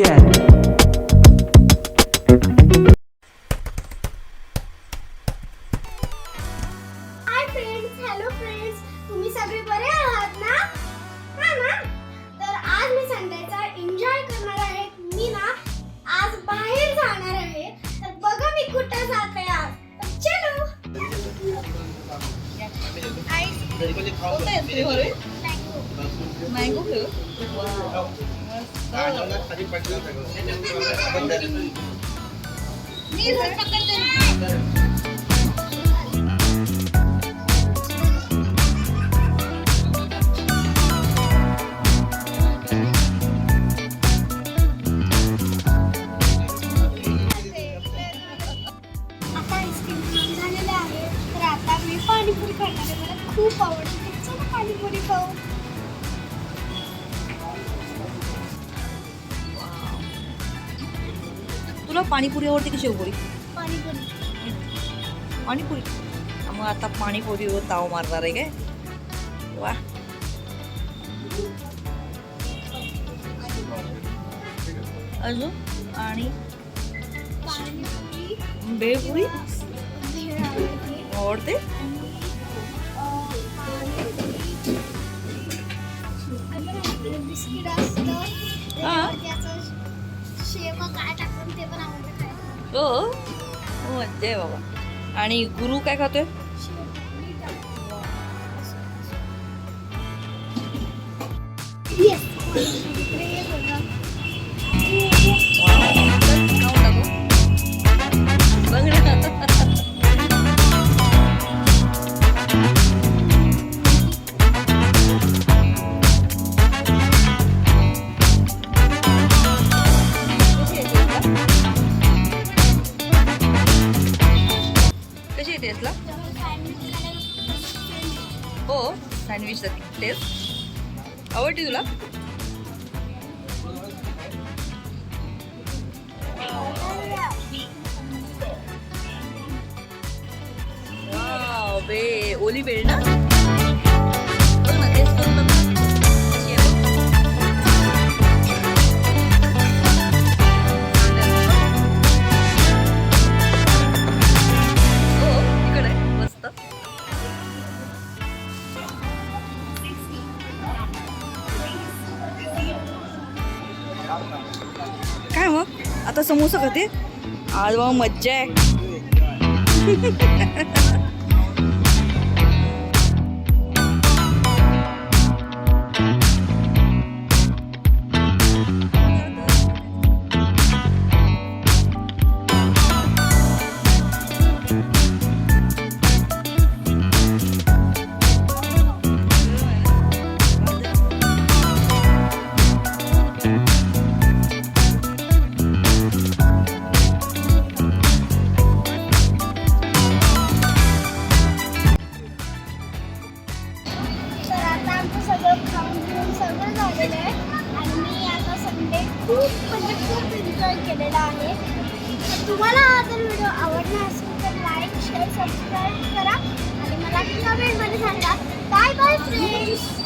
begin. Hi friends hello friends तुम्ही सगळे बरे आहात ना? हा ना? तर आज मी संडेचा एन्जॉय करणार आहे. मी ना आज बाहेर जाणार आहे. तर बघा मी कुठे जाते आज. तर चलो. मँगो फ्लेवर पाणीपुरी खाणार आहे मला खूप आवडते चला पाणीपुरी खाऊ तुला पाणीपुरी आवडते की शेवपुरी पाणीपुरी. पाणीपुरी? मग आता पाणीपुरीवर ताव मारणार आहे काय? वा. अजून? आणि? पाणीपुरी. भेळपुरी? भेळ आवडते? शेव काय टाकून ते पण आवडतं खायला हो मज्जा आहे बाबा आणि गुरु काय खातोय शेव मीठ टाकून. Yes. किती टेस्टला हो सँडविच टेस्ट आवडते तुला? वाव, ओली बेळ ना? आता समोसा खाते. आज बाबा मज्जा आहे. खूप म्हणजे खूप एन्जॉय केलेला आहे. तुम्हाला हा जर व्हिडिओ आवडला असेल तर लाईक शेअर सबस्क्राईब करा. आणि मला कमेंटमध्ये सांगा. Bye bye friends